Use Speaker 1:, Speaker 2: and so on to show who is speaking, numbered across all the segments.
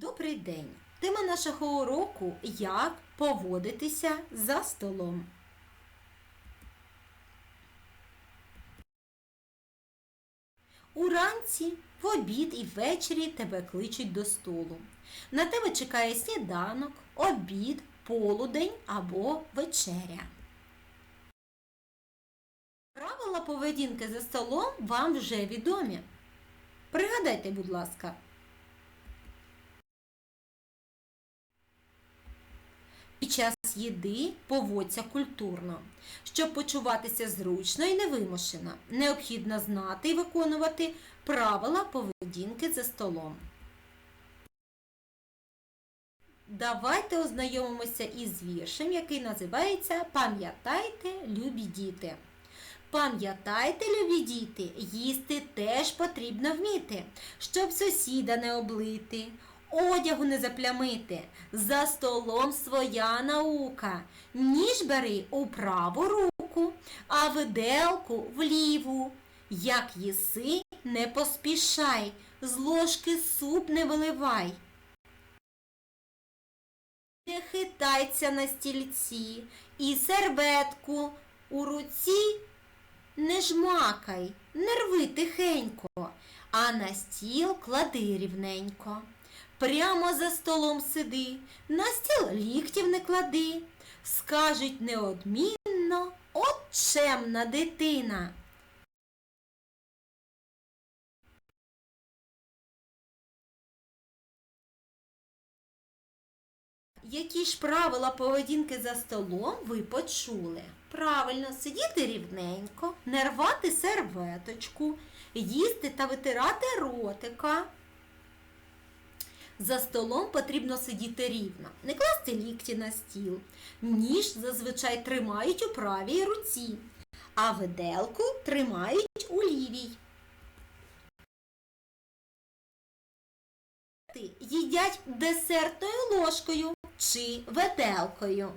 Speaker 1: Добрий день! Тема нашого уроку як поводитися за столом. Уранці, в обід і ввечері тебе кличуть до столу. На тебе чекає сніданок, обід, полудень або вечеря. Правила поведінки за столом вам вже відомі. Пригадайте, будь ласка. Під час їди поводься культурно. Щоб почуватися зручно і невимушено, необхідно знати і виконувати правила поведінки за столом. Давайте ознайомимося із віршем, який називається Пам'ятайте, любі діти. Пам'ятайте, любі діти, їсти теж потрібно вміти, щоб сусіда не облити, одягу не заплямити. За столом своя наука. Ніж бери у праву руку, а виделку в ліву. Як їси, не поспішай, з ложки суп не виливай. Не хитайся на стільці і серветку у руці не жмакай, не рви тихенько, а на стіл клади рівненько. Прямо за столом сиди, на стіл ліктів не клади. Скажуть неодмінно, от чемна дитина. Які ж правила поведінки за столом ви почули? Правильно, сидіти рівненько, не рвати серветочку, їсти та витирати ротика. За столом потрібно сидіти рівно, не класти лікті на стіл. Ніж зазвичай тримають у правій руці, а виделку тримають у лівій. Їдять десертною ложкою чи виделкою.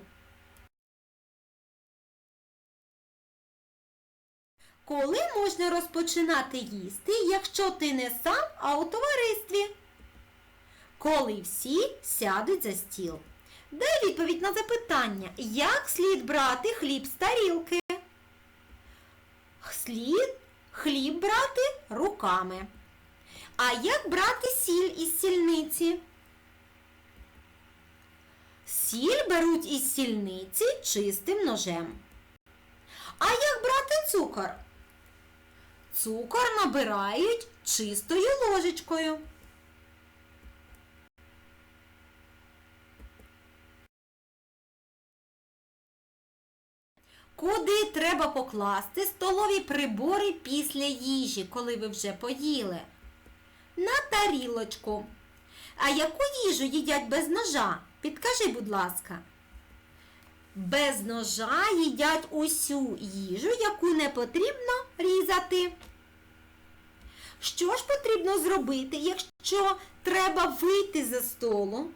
Speaker 1: Коли можна розпочинати їсти, якщо ти не сам, а у товаристві? Коли всі сядуть за стіл. Дай відповідь на запитання, як слід брати хліб з тарілки? Слід хліб брати руками. А як брати сіль із сільниці? Сіль беруть із сільниці чистим ножем. А як брати цукор? Цукор набирають чистою ложечкою. Куди треба покласти столові прибори після їжі, коли ви вже поїли? На тарілочку. А яку їжу їдять без ножа? Підкажи, будь ласка. Без ножа їдять усю їжу, яку не потрібно різати. Що ж потрібно зробити, якщо треба вийти за столу?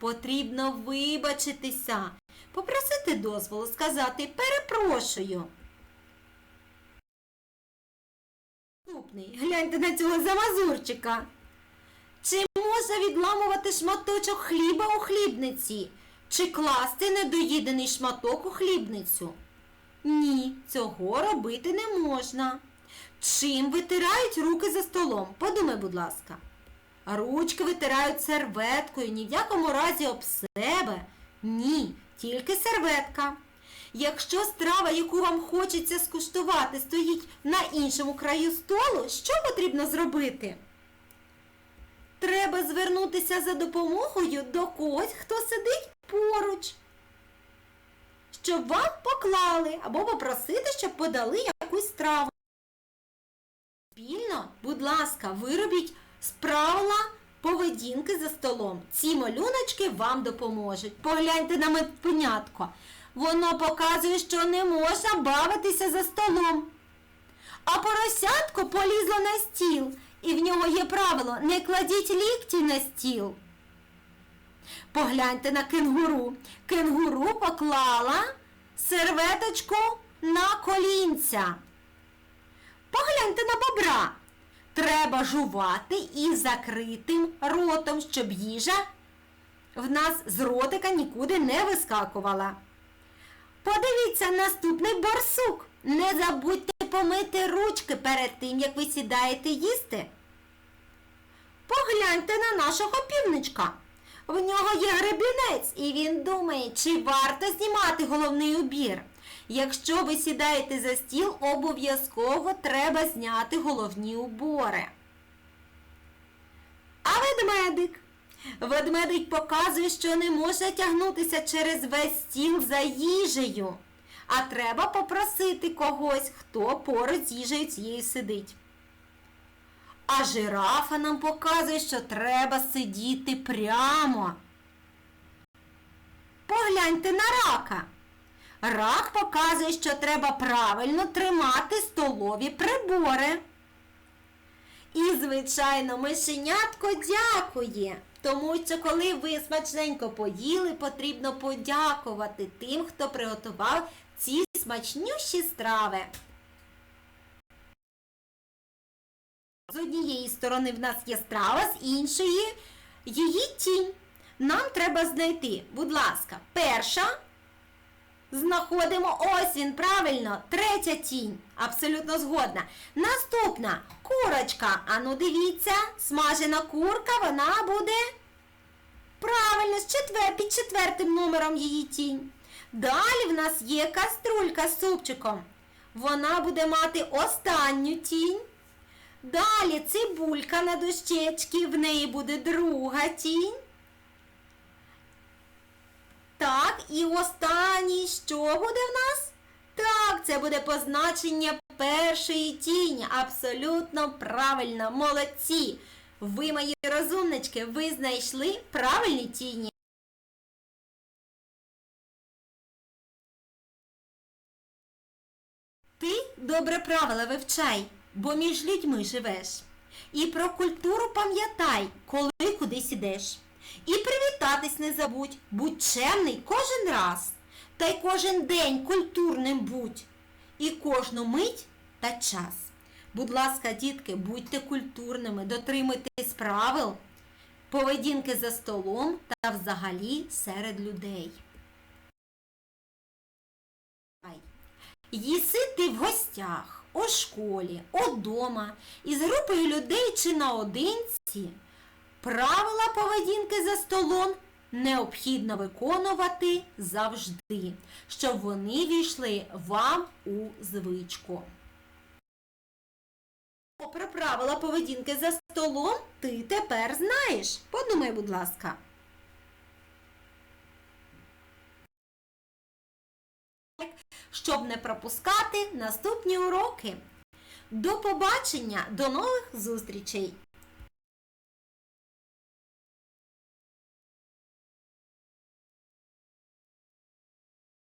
Speaker 1: Потрібно вибачитися, попросити дозволу, сказати перепрошую. Гляньте на цього замазурчика. Чи можна відламувати шматочок хліба у хлібниці? Чи класти недоїдений шматок у хлібницю? Ні, цього робити не можна. Чим витирають руки за столом? Подумай, будь ласка. Ручки витирають серветкою, ні в якому разі об себе. Ні, тільки серветка. Якщо страва, яку вам хочеться скуштувати, стоїть на іншому краю столу, що потрібно зробити? Треба звернутися за допомогою до когось, хто сидить поруч, щоб вам поклали або попросити, щоб подали якусь страву. Спільно, будь ласка, виробіть з правила поведінки за столом. Ці малюночки вам допоможуть. Погляньте на мепенятко. Воно показує, що не можна бавитися за столом. А поросятко полізло на стіл, і в нього є правило не кладіть лікті на стіл. Погляньте на кенгуру. Кенгуру поклала серветочку на колінця. Погляньте на бобра. Треба жувати із закритим ротом, щоб їжа в нас з ротика нікуди не вискакувала. Подивіться наступний борсук. Не забудьте помити ручки перед тим, як ви сідаєте їсти. Погляньте на нашого півничка. В нього є гребінець, і він думає, чи варто знімати головний убір. Якщо ви сідаєте за стіл, обов'язково треба зняти головні убори. А ведмедик? Ведмедик показує, що не може тягнутися через весь стіл за їжею, а треба попросити когось, хто поруч з їжею цією сидить. А жирафа нам показує, що треба сидіти прямо. Погляньте на рака. Рак показує, що треба правильно тримати столові прибори. І, звичайно, мишенятко дякує. Тому що коли ви смачненько поїли, потрібно подякувати тим, хто приготував ці смачнющі страви. З однієї сторони в нас є страва, з іншої її тінь. Нам треба знайти, будь ласка, перша. Знаходимо ось він, правильно, третя тінь. Абсолютно згодна. Наступна курочка. Ану, дивіться, смажена курка, вона буде правильно, з четвер, під четвертим номером її тінь. Далі в нас є каструлька з супчиком. Вона буде мати останню тінь. Далі цибулька на дощечці, в неї буде друга тінь. Так, і останній що буде в нас? Так, це буде позначення першої тіні. Абсолютно правильно, молодці. Ви, мої розумнички, ви знайшли правильні тіні. Ти добре правила вивчай, бо між людьми живеш. І про культуру пам'ятай, коли кудись ідеш. І привітатись не забудь, будь чемний кожен раз. Та й кожен день культурним будь. І кожну мить та час. Будь ласка, дітки, будьте культурними, дотримуйтесь правил, поведінки за столом та взагалі серед людей. Їси ти в гостях, у школі, удома, із групою людей чи наодинці. Правила поведінки за столом необхідно виконувати завжди, щоб вони війшли вам у звичку. Про правила поведінки за столом ти тепер знаєш. Подумай, будь ласка. Щоб не пропускати наступні уроки. До побачення, до нових зустрічей!